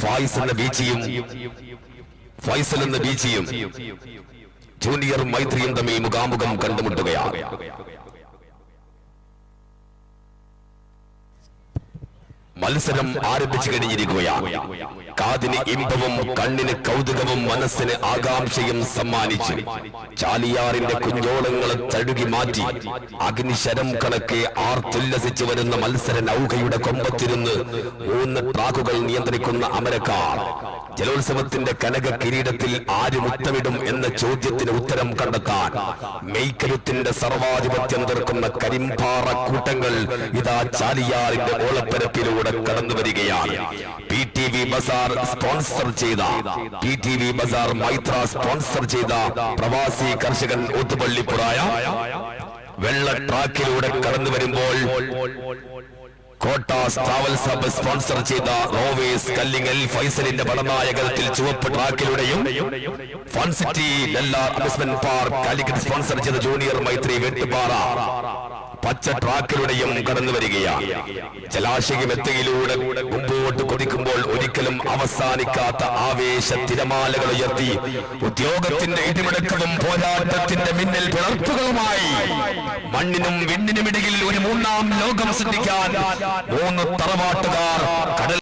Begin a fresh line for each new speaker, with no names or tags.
ഫായിസ് എന്ന ബീച്ചിയും ഫൈസൽ എന്ന ബീച്ചിയും ജൂനിയർ മൈത്രിയും തമ്മിൽ മുഖാമുഖം കണ്ടുമുട്ടുകയാണ്. മത്സരം ആരംഭിച്ചു കഴിഞ്ഞിരിക്കുകയാണ്. കാതിന് ഇമ്പവും കണ്ണിന് കൗതുകവും മനസ്സിന് ആകാംക്ഷയും സമ്മാനിച്ച് ചാലിയാറിന്റെ കുഞ്ഞോളങ്ങളെ തഴുകി മാറ്റി അഗ്നിശരം കണക്കെ ആർത്തുല്ലസിച്ചു വരുന്ന മത്സര നൗകയുടെ കൊമ്പത്തിരുന്ന് മൂന്ന് ട്രാക്കുകൾ നിയന്ത്രിക്കുന്ന അമരക്കാർ ജലോത്സവത്തിന്റെ കനക കിരീടത്തിൽ ആര് മുത്തമിടും എന്ന ചോദ്യത്തിന് ഉത്തരം കണ്ടെത്താൻ മെയ്ക്കരുത്തിന്റെ സർവാധിപത്യം തീർക്കുന്ന കരിമ്പാറ കൂട്ടങ്ങൾ ഇതാ ചാലിയാറിന്റെ ഓളപ്പരപ്പിലൂടെ കടന്നു വരികയാണ് P T V Bazaar sponsor ചെയ്ത. P T V Bazaar Maithra sponsor ചെയ്ത പ്രവാസി കർഷകൻ ഒത്തുപള്ളിപ്പുറായ വെള്ള ട്രാക്കിലൂടെ കടന്നു വരുമ്പോൾ കോട്ട ട്രാവൽസ് സബ് സ്പോൺസർ ചെയ്ത റോവേസ് കല്ലിങ്ങൽ ഫൈസലിന്റെ പടനായകത്തിൽ ചുവപ്പ് ട്രാക്കിലൂടെയും fun city Nellar amusement park Calicut sponsor ചെയ്ത ജൂനിയർ മൈത്രി വെട്ടുപാറ. പച്ച ട്രാക്കിലൂടെയും കടന്നു വരികയാണ് ജലാശയം മുമ്പോട്ട് കുതിക്കുമ്പോൾ ഒരിക്കലും അവസാനിക്കാത്ത ആവേശ തിരമാലകൾ ഉയർത്തി ഉദ്യോഗത്തിന്റെ ഇടിമുടക്കവും പോരാട്ടത്തിന്റെ മിന്നൽ പിളർപ്പുകളുമായി മണ്ണിനും വിണ്ണിനുമിടയിൽ ഒരു മൂന്നാം ലോകം സൃഷ്ടിക്കാൻ മൂന്ന് തറവാട്ടുകാർ കടൽ